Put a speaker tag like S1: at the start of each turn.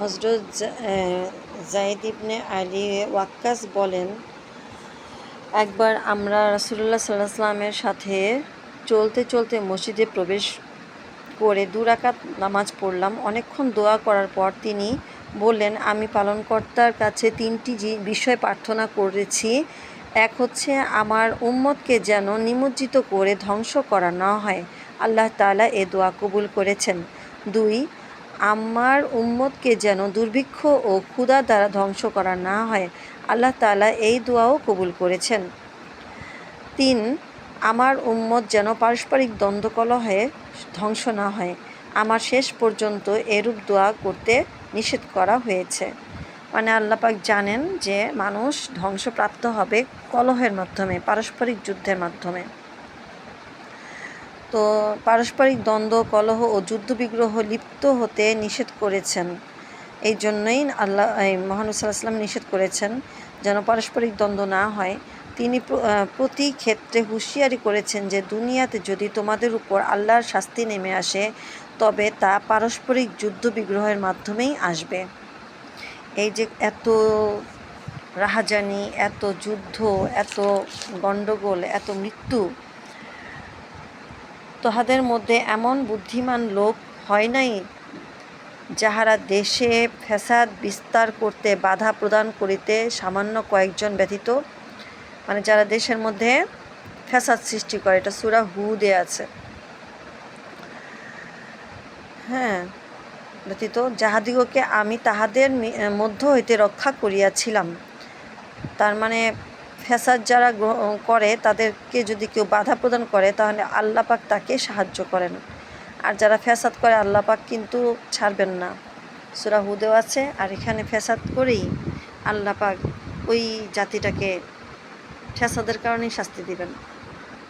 S1: হজরত জাইদ ইবনে আলী ওয়াক্কাস বলেন, একবার আমরা রাসুলুল্লাহ সাল্লাহ সাল্লামের সাথে চলতে চলতে মসজিদে প্রবেশ করে দু রাকাত নামাজ পড়লাম। অনেকক্ষণ দোয়া করার পর তিনি বললেন, আমি পালনকর্তার কাছে তিনটি বিষয় প্রার্থনা করেছি। এক হচ্ছে, আমার উম্মতকে যেন নিমজ্জিত করে ধ্বংস করা না হয়। আল্লাহ তালা এ দোয়া কবুল করেছেন। দুই আমার উম্মতকে যেন দুর্ভিক্ষ ও ক্ষুধা দ্বারা ধ্বংস করা না হয়, আল্লাহ তাআলা এই দোয়াও কবুল করেছেন। তিন, আমার উম্মত যেন পারস্পরিক দ্বন্দ্বকলহে ধ্বংস না হয়, আমার শেষ পর্যন্ত এরূপ দোয়া করতে নিষেধ করা হয়েছে। মানে আল্লাপাক জানেন যে মানুষ ধ্বংসপ্রাপ্ত হবে কলহের মাধ্যমে, পারস্পরিক যুদ্ধের মাধ্যমে। তো পারস্পরিক দ্বন্দ্ব, কলহ ও যুদ্ধবিগ্রহ লিপ্ত হতে নিষেধ করেছেন। এই জন্যই আল্লাহ, এই মহানুর সাল্লাম নিষেধ করেছেন যেন পারস্পরিক দ্বন্দ্ব না হয়। তিনি প্রতি ক্ষেত্রে হুঁশিয়ারি করেছেন যে, দুনিয়াতে যদি তোমাদের উপর আল্লাহর শাস্তি নেমে আসে, তবে তা পারস্পরিক যুদ্ধ বিগ্রহের মাধ্যমেই আসবে। এই যে এত রাহাজানি, এত যুদ্ধ, এত গণ্ডগোল, এত মৃত্যু তাহাদের মধ্যে এমন বুদ্ধিমান লোক হয় নাই যাহারা দেশে ফ্যাসাদ বিস্তার করতে বাধা প্রদান করিতে সামান্য কয়েকজন ব্যতীত মানে যারা দেশের মধ্যে ফ্যাসাদ সৃষ্টি করে, এটা সুরা হুদে আছে। হ্যাঁ ব্যতীত যাহাদিগকে আমি তাহাদের মধ্য হইতে রক্ষা করিয়াছিলাম, তার মানে ফ্যাসাদ যারা করে তাদেরকে যদি কেউ বাধা প্রদান করে, তাহলে আল্লাপাক তাকে সাহায্য করেন। আর যারা ফ্যাসাদ করে, আল্লাহ পাক কিন্তু ছাড়বেন না। সুরা হুদেও আছে, আর এখানে ফ্যাসাদ করেই আল্লাপাক ওই জাতিটাকে ফ্যাসাদের কারণেই শাস্তি দিবেন।